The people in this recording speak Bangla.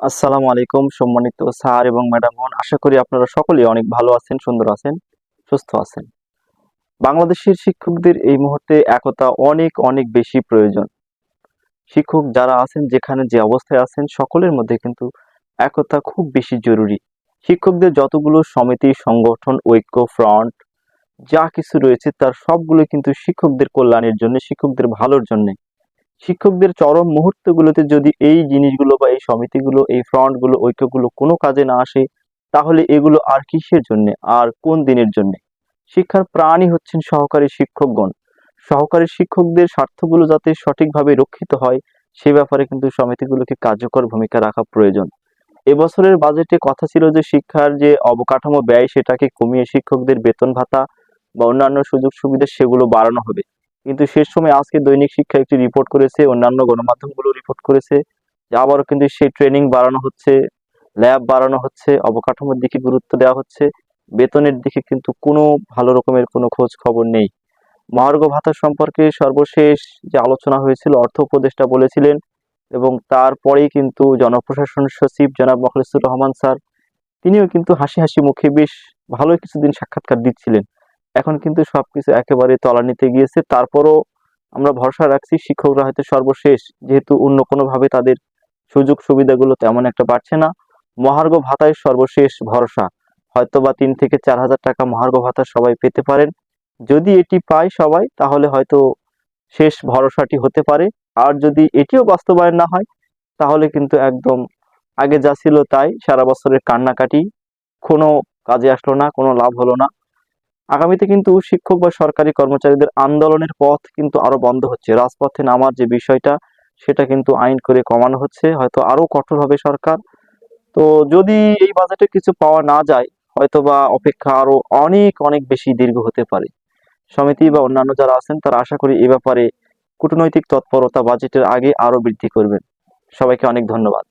আসসালামু আলাইকুম সম্মানিত স্যার এবং ম্যাডামগণ আশা করি আপনারা সকলেই অনেক ভালো আছেন, সুন্দর আছেন, সুস্থ আছেন। বাংলাদেশের শিক্ষকদের এই মুহূর্তে একতা অনেক অনেক বেশি প্রয়োজন। শিক্ষক যারা আছেন, যেখানে যে অবস্থায় আছেন, সকলের মধ্যে কিন্তু একতা খুব বেশি জরুরি। শিক্ষকদের যতগুলো সমিতি, সংগঠন, ঐক্য, ফ্রন্ট যা কিছু রয়েছে, তার সবগুলো কিন্তু শিক্ষকদের কল্যাণের জন্য, শিক্ষকদের ভালোর জন্য শিক্ষকদের চরম মুহূর্তগুলোতে যদি এই জিনিসগুলো বা এই সমিতিগুলো, এই ফ্রন্টগুলো, ঐক্যগুলো কোনো কাজে না আসে, তাহলে এগুলো আর কিসের জন্য? আর কোন দিনের জন্য? শিক্ষার প্রাণই হচ্ছেন সহকারী শিক্ষকগণ। সহকারী শিক্ষকদের স্বার্থগুলো যাতে সঠিকভাবে রক্ষিত হয়, সে ব্যাপারে কিন্তু সমিতিগুলোকে কার্যকর ভূমিকা রাখা প্রয়োজন। এবছরের বাজেটে কথা ছিল যে শিক্ষার যে অবকাঠামো ব্যয়, সেটাকে কমিয়ে শিক্ষকদের বেতন ভাতা বা অন্যান্য সুযোগ সুবিধা সেগুলো বাড়ানো হবে। কিন্তু শেষ সময় আজকে দৈনিক শিক্ষা একটি রিপোর্ট করেছে, অন্যান্য গণমাধ্যমগুলো রিপোর্ট করেছে, যে আবারও কিন্তু সেই ট্রেনিং বাড়ানো হচ্ছে ল্যাব বাড়ানো হচ্ছে, অবকাঠামোর দিকে গুরুত্ব দেওয়া হচ্ছে, বেতনের দিকে কিন্তু কোনো ভালো রকমের কোনো খোঁজ খবর নেই। মহার্ঘ ভাতা সম্পর্কে সর্বশেষ যে আলোচনা হয়েছিল, অর্থ উপদেষ্টা বলেছিলেন এবং তারপরেই কিন্তু জনপ্রশাসন সচিব জনাব মখলেসুর রহমান স্যার, তিনিও কিন্তু হাসি হাসি মুখে বেশ ভালোই কিছুদিন সাক্ষাৎকার দিচ্ছিলেন। এখন কিন্তু সবকিছু একেবারে তলানিতে গিয়েছে। তারপরও আমরা ভরসা রাখছি, শিক্ষকরা হয়তো সর্বশেষ, যেহেতু অন্য কোনোভাবে তাদের সুযোগ সুবিধাগুলো তেমন একটা বাড়ছে না। মহার্ঘ ভাতায় সর্বশেষ ভরসা। হয়তো বা তিন থেকে চার হাজার টাকা মহার্ঘ ভাতা সবাই পেতে পারেন। যদি এটি পায় সবাই, তাহলে হয়তো শেষ ভরসাটি হতে পারে। আর যদি এটিও বাস্তবায়ন না হয়, তাহলে কিন্তু একদম আগে যা ছিল তাই সারা বছরের কান্নাকাটি। কোনো কাজে আসলো না, কোনো লাভ হলো না। আগামীতে কিন্তু শিক্ষক বা সরকারি কর্মচারীদের আন্দোলনের পথ কিন্তু আরও বন্ধ হচ্ছে। রাজপথে নামার যে বিষয়টা, সেটা কিন্তু আইন করে কমানো হচ্ছে। হয়তো আরও কঠোর হবে সরকার। তো যদি এই বাজেটে কিছু পাওয়া না যায় হয়তো বা অপেক্ষা আরও অনেক অনেক বেশি দীর্ঘ হতে পারে। সমিতি বা অন্যান্য যারা আছেন, তারা আশা করি এ ব্যাপারে কূটনৈতিক তৎপরতা বাজেটের আগে আরও বৃদ্ধি করবেন। সবাইকে অনেক ধন্যবাদ।